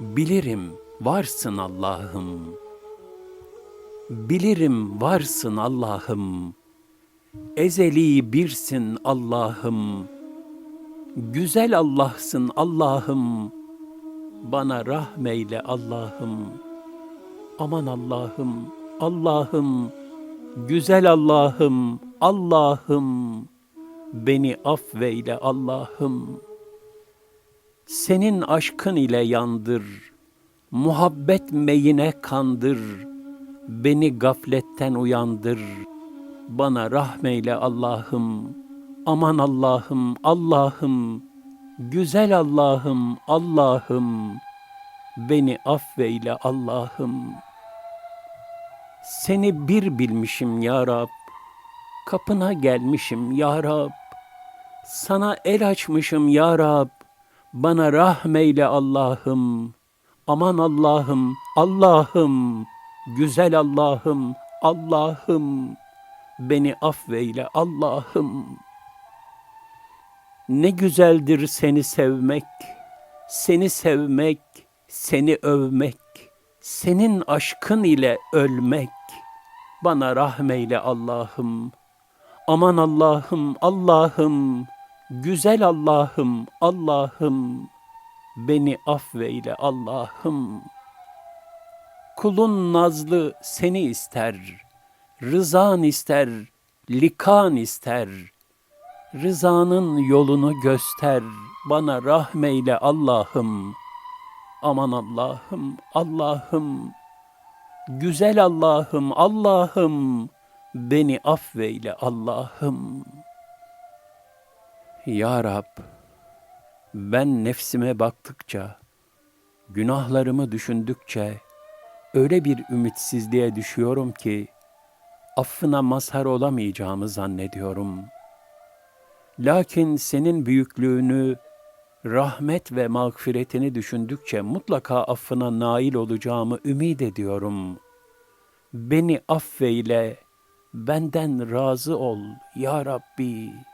Bilirim varsın Allah'ım. Bilirim varsın Allah'ım. Ezeli birsin Allah'ım. Güzel Allah'sın Allah'ım. Bana rahmeyle Allah'ım. Aman Allah'ım, Allah'ım. Güzel Allah'ım, Allah'ım. Beni affeyle Allah'ım. Senin aşkın ile yandır. Muhabbet meyine kandır. Beni gafletten uyandır. Bana rahmeyle Allah'ım. Aman Allah'ım, Allah'ım. Güzel Allah'ım, Allah'ım. Beni affeyle Allah'ım. Seni bir bilmişim ya Rab. Kapına gelmişim ya Rab. Sana el açmışım ya Rab. Bana rahmeyle Allah'ım. Aman Allah'ım, Allah'ım. Güzel Allah'ım, Allah'ım. Beni affeyle Allah'ım. Ne güzeldir seni sevmek, seni sevmek, seni övmek, senin aşkın ile ölmek. Bana rahmeyle Allah'ım. Aman Allah'ım, Allah'ım, güzel Allah'ım, Allah'ım, beni affeyle Allah'ım. Kulun nazlı seni ister, rızan ister, likan ister. Rızanın yolunu göster, bana rahmeyle Allah'ım. Aman Allah'ım, Allah'ım, güzel Allah'ım, Allah'ım, beni affeyle Allah'ım. Ya Rab, ben nefsime baktıkça, günahlarımı düşündükçe öyle bir ümitsizliğe düşüyorum ki affına mazhar olamayacağımı zannediyorum. Lakin senin büyüklüğünü, rahmet ve mağfiretini düşündükçe mutlaka affına nail olacağımı ümit ediyorum. Beni affeyle, benden razı ol ya Rabbi.''